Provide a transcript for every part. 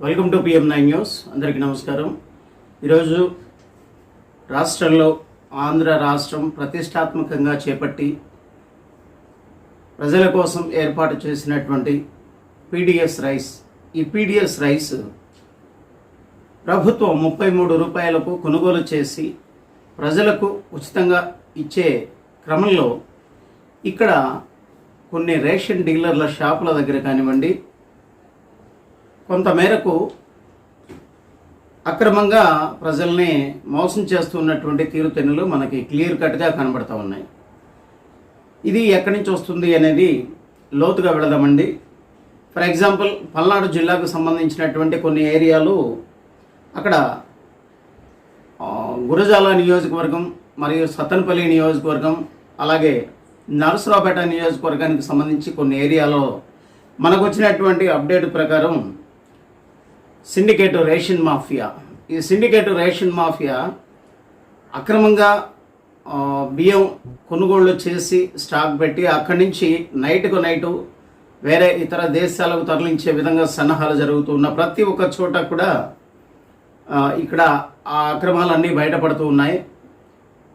Welcome to PM nine news అందరికీ నమస్కారం. ఈరోజు రాష్ట్రంలో ఆంధ్ర రాష్ట్రం ప్రతిష్టాత్మకంగా చేపట్టి ప్రజల కోసం ఏర్పాటు చేసినటువంటి పీడిఎస్ రైస్. ఈ పీడిఎస్ రైస్ ప్రభుత్వం ముప్పై మూడు రూపాయలకు కొనుగోలు చేసి ప్రజలకు ఉచితంగా ఇచ్చే క్రమంలో ఇక్కడ కొన్ని రేషన్ డీలర్ల షాపుల దగ్గర కానివ్వండి కొంతమేరకు అక్రమంగా ప్రజల్ని మోసం చేస్తున్నటువంటి తీరుతెన్నులు మనకి క్లియర్ కట్గా కనబడతా ఉన్నాయి. ఇది ఎక్కడి నుంచి వస్తుంది అనేది లోతుగా వెళదామండి. ఫర్ ఎగ్జాంపుల్ పల్నాడు జిల్లాకు సంబంధించినటువంటి కొన్ని ఏరియాలు అక్కడ గురజాల నియోజకవర్గం మరియు సత్తనపల్లి నియోజకవర్గం అలాగే నరసరావుపేట నియోజకవర్గానికి సంబంధించి కొన్ని ఏరియాలో మనకు వచ్చినటువంటి అప్డేట్ ప్రకారం సిండికేట్ రేషన్ మాఫియా. ఈ సిండికేట్ రేషన్ మాఫియా అక్రమంగా బియ్యం కొనుగోళ్ళు చేసి స్టాక్ పెట్టి అక్కడి నుంచి నైట్కు నైటు వేరే ఇతర దేశాలకు తరలించే విధంగా సన్నాహాలు జరుగుతున్న ప్రతి ఒక్క చోట కూడా ఇక్కడ ఆ అక్రమాలన్నీ బయటపడుతూ ఉన్నాయి.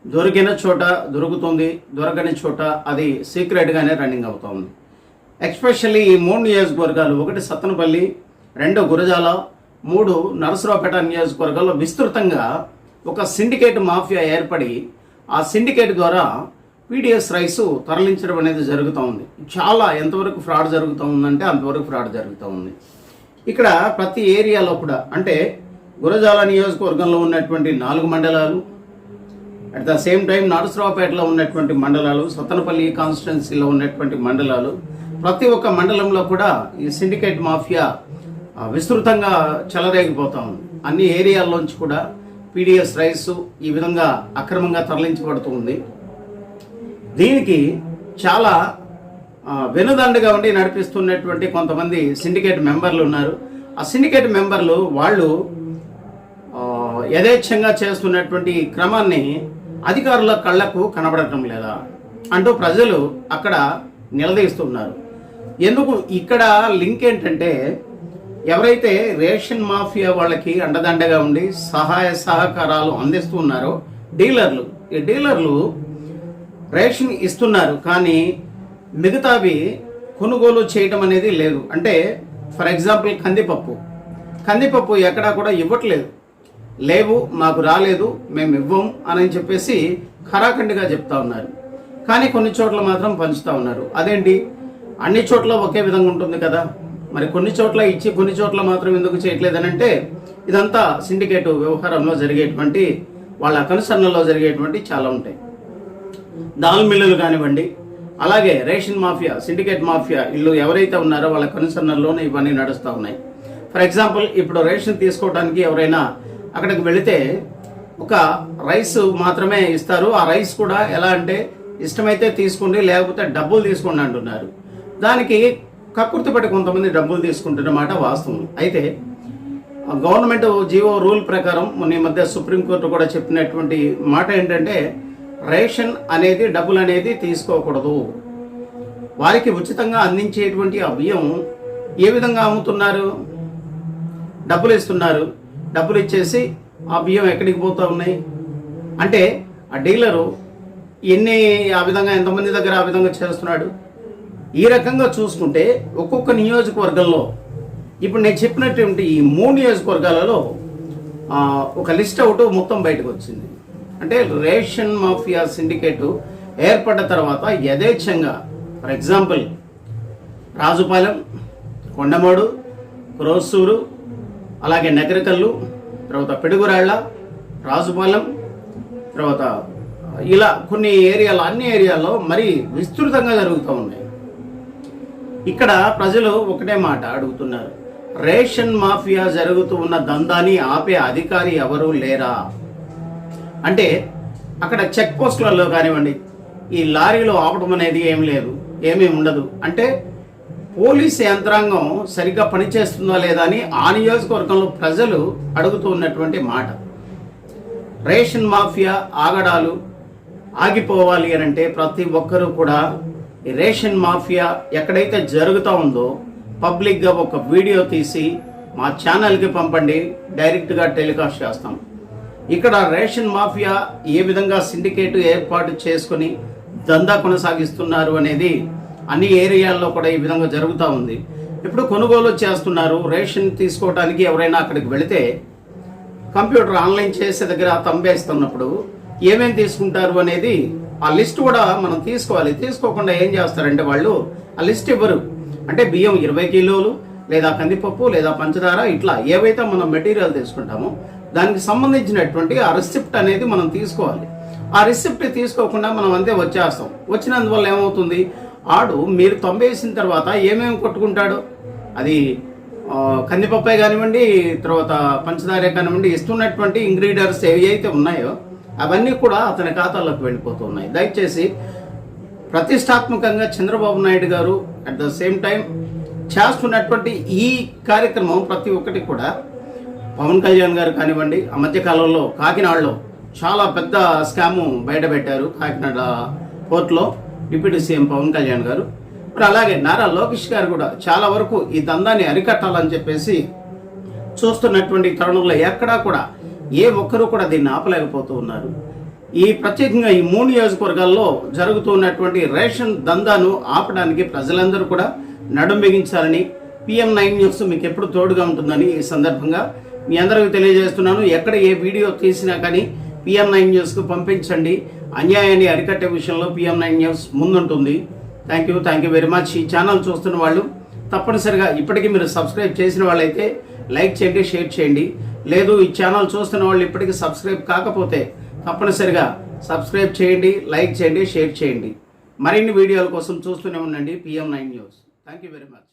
దొరికిన చోట దొరుకుతుంది దొరకని చోట అది సీక్రెట్గానే రన్నింగ్ అవుతుంది. ఎక్స్పెషల్లీ ఈ మూడు నియోజకవర్గాలు ఒకటి సత్తనపల్లి రెండు గురజాల మూడు నరసరావుపేట నియోజకవర్గాల్లో విస్తృతంగా ఒక సిండికేట్ మాఫియా ఏర్పడి ఆ సిండికేట్ ద్వారా పీడిఎస్ రైస్ తరలించడం అనేది జరుగుతూ ఉంది. చాలా ఎంతవరకు ఫ్రాడ్ జరుగుతూ ఉందంటే అంతవరకు ఫ్రాడ్ జరుగుతూ ఉంది. ఇక్కడ ప్రతి ఏరియాలో కూడా అంటే గురజాల నియోజకవర్గంలో ఉన్నటువంటి నాలుగు మండలాలు అట్ ద సేమ్ టైం నరసరావుపేటలో ఉన్నటువంటి మండలాలు సత్తనపల్లి కాన్స్టిట్యున్సీలో ఉన్నటువంటి మండలాలు ప్రతి ఒక్క మండలంలో కూడా ఈ సిండికేట్ మాఫియా విస్తృతంగా చెలరేగిపోతా ఉంది. అన్ని ఏరియాల్లోంచి కూడా పీడిఎస్ రైస్ ఈ విధంగా అక్రమంగా తరలించబడుతూ ఉంది. దీనికి చాలా వెనుదండగా ఉండి నడిపిస్తున్నటువంటి కొంతమంది సిండికేట్ మెంబర్లు ఉన్నారు. ఆ సిండికేట్ మెంబర్లు వాళ్ళు యథేచ్ఛంగా చేస్తున్నటువంటి క్రమాన్ని అధికారుల కళ్ళకు కనబడటం లేదా అంటూ ప్రజలు అక్కడ నిలదీస్తున్నారు. ఎందుకు? ఇక్కడ లింక్ ఏంటంటే ఎవరైతే రేషన్ మాఫియా వాళ్ళకి అండదండగా ఉండి సహాయ సహకారాలు అందిస్తూ ఉన్నారో డీలర్లు ఈ డీలర్లు రేషన్ ఇస్తున్నారు కానీ మిగతావి కొనుగోలు చేయటం అనేది లేదు. అంటే ఫర్ ఎగ్జాంపుల్ కందిపప్పు. కందిపప్పు ఎక్కడా కూడా ఇవ్వట్లేదు. లేవు మాకు రాలేదు మేము ఇవ్వం అని చెప్పేసి ఖరాఖండిగా చెప్తా ఉన్నారు. కానీ కొన్ని చోట్ల మాత్రం పంచుతూ ఉన్నారు. అదేంటి? అన్ని చోట్ల ఒకే విధంగా ఉంటుంది కదా. మరి కొన్ని చోట్ల ఇచ్చి కొన్ని చోట్ల మాత్రం ఎందుకు చేయట్లేదని అంటే ఇదంతా సిండికేట్ వ్యవహారంలో జరిగేటువంటి వాళ్ళ కన్సర్న్లలో జరిగేటువంటి చాలా ఉంటాయి. దాల్ మిల్లులు కానివ్వండి అలాగే రేషన్ మాఫియా సిండికేట్ మాఫియా ఇల్లు ఎవరైతే ఉన్నారో వాళ్ళ కనుసరణలోనే ఇవన్నీ నడుస్తూ ఉన్నాయి. ఫర్ ఎగ్జాంపుల్ ఇప్పుడు రేషన్ తీసుకోవడానికి ఎవరైనా అక్కడికి వెళితే ఒక రైస్ మాత్రమే ఇస్తారు. ఆ రైస్ కూడా ఎలా అంటే ఇష్టమైతే తీసుకోండి లేకపోతే డబ్బులు తీసుకోండి అంటున్నారు. దానికి కక్కుర్తిపడి కొంతమంది డబ్బులు తీసుకుంటున్నమాట వాస్తవం. అయితే గవర్నమెంట్ జీవో రూల్ ప్రకారం మొన్న ఈ మధ్య సుప్రీంకోర్టు కూడా చెప్పినటువంటి మాట ఏంటంటే రేషన్ అనేది డబ్బులు అనేది తీసుకోకూడదు. వారికి ఉచితంగా అందించేటువంటి ఆ బియ్యం ఏ విధంగా అమ్ముతున్నారు? డబ్బులు ఇస్తున్నారు. డబ్బులు ఇచ్చేసి ఆ బియ్యం ఎక్కడికి పోతూ ఉన్నాయి? అంటే ఆ డీలరు ఎన్ని ఆ విధంగా ఎంతమంది దగ్గర ఆ విధంగా చేస్తున్నాడు? ఈ రకంగా చూసుకుంటే ఒక్కొక్క నియోజకవర్గంలో ఇప్పుడు నేను చెప్పినటువంటి ఈ మూడు నియోజకవర్గాలలో ఒక లిస్ట్ అవుట్ మొత్తం బయటకు వచ్చింది. అంటే రేషన్ మాఫియా సిండికేట్ ఏర్పడ్డ తర్వాత యథేచ్ఛంగా ఫర్ ఎగ్జాంపుల్ రాజుపాలెం కొండమోడు క్రోసూరు అలాగే నగరికల్లు తర్వాత పిడుగురాళ్ళ రాజుపాలెం తర్వాత ఇలా కొన్ని ఏరియాలో అన్ని ఏరియాల్లో మరి విస్తృతంగా జరుగుతూ ఉన్నాయి. ఇక్కడ ప్రజలు ఒకటే మాట అడుగుతున్నారు. రేషన్ మాఫియా జరుగుతూ ఉన్న దందాని ఆపే అధికారి ఎవరు లేరా? అంటే అక్కడ చెక్ పోస్టులలో కానివ్వండి ఈ లారీలో ఆపడం అనేది ఏం లేదు ఏమీ ఉండదు. అంటే పోలీస్ యంత్రాంగం సరిగ్గా పనిచేస్తుందా లేదా అని ఆ నియోజకవర్గంలో ప్రజలు అడుగుతూ ఉన్నటువంటి మాట. రేషన్ మాఫియా ఆగడాలు ఆగిపోవాలి అని అంటే ప్రతి ఒక్కరూ కూడా రేషన్ మాఫియా ఎక్కడైతే జరుగుతూ ఉందో పబ్లిక్గా ఒక వీడియో తీసి మా ఛానల్కి పంపండి డైరెక్ట్గా టెలికాస్ట్ చేస్తాం. ఇక్కడ రేషన్ మాఫియా ఏ విధంగా సిండికేట్ ఏర్పాటు చేసుకుని దందా కొనసాగిస్తున్నారు అనేది అన్ని ఏరియాల్లో కూడా ఈ విధంగా జరుగుతూ ఉంది. ఇప్పుడు కొనుగోలు చేస్తున్నారు రేషన్ తీసుకోవడానికి ఎవరైనా అక్కడికి వెళితే కంప్యూటర్ ఆన్లైన్ చేసే దగ్గర తంబేస్తున్నప్పుడు ఏమేమి తీసుకుంటారు అనేది ఆ లిస్ట్ కూడా మనం తీసుకోవాలి. తీసుకోకుండా ఏం చేస్తారంటే వాళ్ళు ఆ లిస్ట్ ఇవ్వరు. అంటే బియ్యం ఇరవై కిలోలు లేదా కందిపప్పు లేదా పంచదార ఇట్లా ఏవైతే మనం మెటీరియల్ తీసుకుంటామో దానికి సంబంధించినటువంటి ఆ రిసిప్ట్ అనేది మనం తీసుకోవాలి. ఆ రిసిప్ట్ తీసుకోకుండా మనం అంతే వచ్చేస్తాం. వచ్చినందువల్ల ఏమవుతుంది? ఆడు మీరు తొంభేసిన తర్వాత ఏమేమి కొట్టుకుంటాడు? అది కందిపప్పే కానివ్వండి తర్వాత పంచదారే కానివ్వండి ఇస్తున్నటువంటి ఇంగ్రీడియంట్స్ ఏవి అయితే ఉన్నాయో అవన్నీ కూడా అతని ఖాతాలోకి వెళ్ళిపోతూ ఉన్నాయి దయచేసి ప్రతిష్టాత్మకంగా చంద్రబాబు నాయుడు గారు అట్ ద సేమ్ టైం చేస్తున్నటువంటి ఈ కార్యక్రమం ప్రతి ఒక్కటి కూడా పవన్ కళ్యాణ్ గారు కానివ్వండి ఆ మధ్యకాలంలో కాకినాడలో చాలా పెద్ద స్కాము బయటపెట్టారు కాకినాడ కోర్టులో డిప్యూటీ సీఎం పవన్ కళ్యాణ్ గారు. మరి అలాగే నారా లోకేష్ గారు కూడా చాలా వరకు ఈ దందాన్ని అరికట్టాలని చెప్పేసి చూస్తున్నటువంటి తరుణంలో ఎక్కడా కూడా ఏ ఒక్కరూ కూడా దీన్ని ఆపలేకపోతూ ఉన్నారు. ఈ ప్రత్యేకంగా ఈ మూడు నియోజకవర్గాల్లో జరుగుతున్నటువంటి రేషన్ దందాను ఆపడానికి ప్రజలందరూ కూడా నడుం బిగించాలని పిఎం నైన్ న్యూస్ మీకు ఎప్పుడు తోడుగా ఉంటుందని ఈ సందర్భంగా మీ అందరికీ తెలియజేస్తున్నాను. ఎక్కడ ఏ వీడియో తీసినా కానీ పిఎం నైన్ న్యూస్కు పంపించండి. అన్యాయాన్ని అరికట్టే విషయంలో PM nine news ముందుంటుంది. Thank you thank you very much. ఈ ఛానల్ చూస్తున్న వాళ్ళు తప్పనిసరిగా ఇప్పటికీ మీరు సబ్స్క్రైబ్ చేసిన వాళ్ళైతే లైక్ చేయండి షేర్ చేయండి. లేదు ఈ ఛానల్ చూస్తున్న వాళ్ళు ఇప్పటికీ సబ్స్క్రైబ్ కాకపోతే తప్పనిసరిగా సబ్స్క్రైబ్ చేయండి లైక్ చేయండి షేర్ చేయండి. మరిన్ని వీడియోల కోసం చూస్తూనే ఉండండి PM nine news. Thank you very much